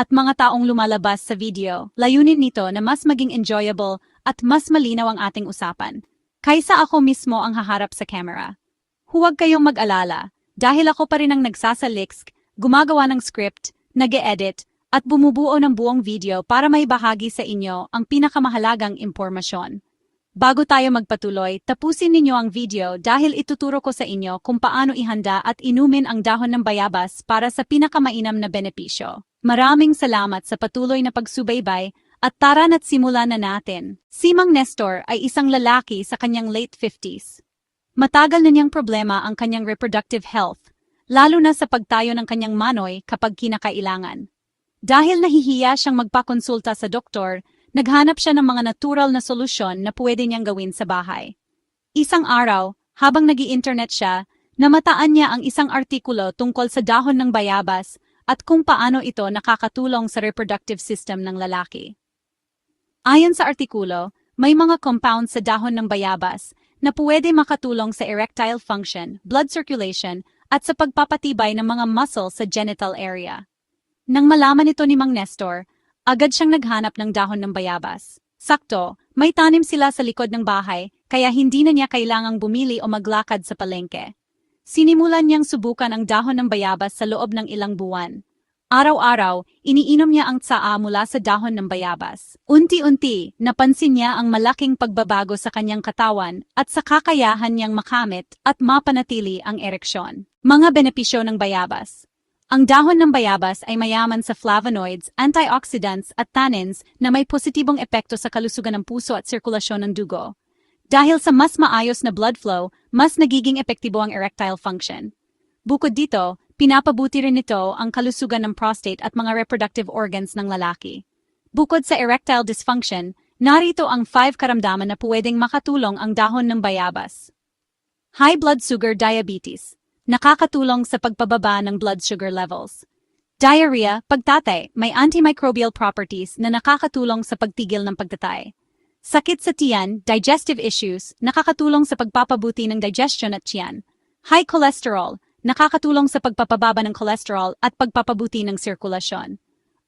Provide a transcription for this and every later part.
at mga taong lumalabas sa video, layunin nito na mas maging enjoyable at mas malinaw ang ating usapan. Kaysa ako mismo ang haharap sa camera. Huwag kayong mag-alala, dahil ako pa rin ang nagsasaliks, gumagawa ng script, nag edit at bumubuo ng buong video para may bahagi sa inyo ang pinakamahalagang impormasyon. Bago tayo magpatuloy, tapusin ninyo ang video dahil ituturo ko sa inyo kung paano ihanda at inumin ang dahon ng bayabas para sa pinakamainam na benepisyo. Maraming salamat sa patuloy na pagsubaybay at tara na't simulan na natin. Si Mang Nestor ay isang lalaki sa kanyang late 50s. Matagal na niyang problema ang kanyang reproductive health, lalo na sa pagtayo ng kanyang manoy kapag kinakailangan. Dahil nahihiya siyang magpakonsulta sa doktor, naghanap siya ng mga natural na solusyon na pwede niyang gawin sa bahay. Isang araw, habang nag internet siya, namataan niya ang isang artikulo tungkol sa dahon ng bayabas at kung paano ito nakakatulong sa reproductive system ng lalaki. Ayon sa artikulo, may mga compounds sa dahon ng bayabas na pwede makatulong sa erectile function, blood circulation, at sa pagpapatibay ng mga muscle sa genital area. Nang malaman ito ni Mang Nestor, agad siyang naghanap ng dahon ng bayabas. Sakto, may tanim sila sa likod ng bahay, kaya hindi na niya kailangang bumili o maglakad sa palengke. Sinimulan niyang subukan ang dahon ng bayabas sa loob ng ilang buwan. Araw-araw, iniinom niya ang tsaa mula sa dahon ng bayabas. Unti-unti, napansin niya ang malaking pagbabago sa kanyang katawan at sa kakayahan niyang makamit at mapanatili ang ereksyon. Mga benepisyo ng bayabas. Ang dahon ng bayabas ay mayaman sa flavonoids, antioxidants at tannins na may positibong epekto sa kalusugan ng puso at sirkulasyon ng dugo. Dahil sa mas maayos na blood flow, mas nagiging epektibo ang erectile function. Bukod dito, Pinapabuti rin nito ang kalusugan ng prostate at mga reproductive organs ng lalaki. Bukod sa erectile dysfunction, narito ang 5 karamdaman na pwedeng makatulong ang dahon ng bayabas. High blood sugar diabetes. Nakakatulong sa pagpababa ng blood sugar levels. Diarrhea, pagtatay, may antimicrobial properties na nakakatulong sa pagtigil ng pagtatay. Sakit sa tiyan, digestive issues, nakakatulong sa pagpapabuti ng digestion at tiyan. High cholesterol, nakakatulong sa pagpapababa ng cholesterol at pagpapabuti ng sirkulasyon.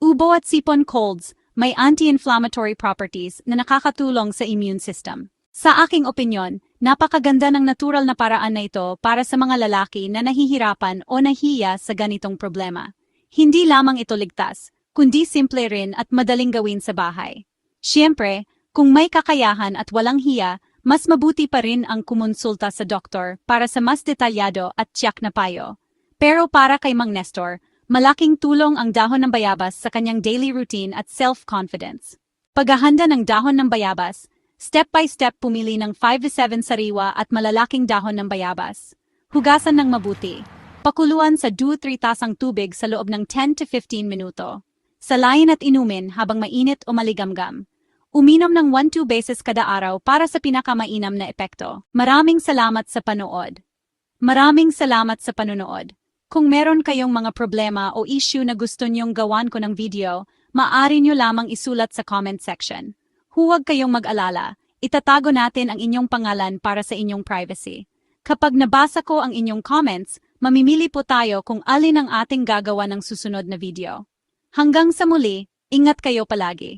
Ubo at sipon colds may anti-inflammatory properties na nakakatulong sa immune system. Sa aking opinyon, napakaganda ng natural na paraan na ito para sa mga lalaki na nahihirapan o nahiya sa ganitong problema. Hindi lamang ito ligtas, kundi simple rin at madaling gawin sa bahay. Siyempre, kung may kakayahan at walang hiya, mas mabuti pa rin ang kumonsulta sa doktor para sa mas detalyado at tiyak na payo. Pero para kay Mang Nestor, malaking tulong ang dahon ng bayabas sa kanyang daily routine at self-confidence. Paghahanda ng dahon ng bayabas, step by step pumili ng 5-7 sariwa at malalaking dahon ng bayabas. Hugasan ng mabuti. Pakuluan sa 2-3 tasang tubig sa loob ng 10-15 minuto. Salayin at inumin habang mainit o maligamgam. Uminom ng 1-2 beses kada araw para sa pinakamainam na epekto. Maraming salamat sa panood. Maraming salamat sa panonood. Kung meron kayong mga problema o issue na gusto niyong gawan ko ng video, maaari niyo lamang isulat sa comment section. Huwag kayong mag-alala, itatago natin ang inyong pangalan para sa inyong privacy. Kapag nabasa ko ang inyong comments, mamimili po tayo kung alin ang ating gagawa ng susunod na video. Hanggang sa muli, ingat kayo palagi.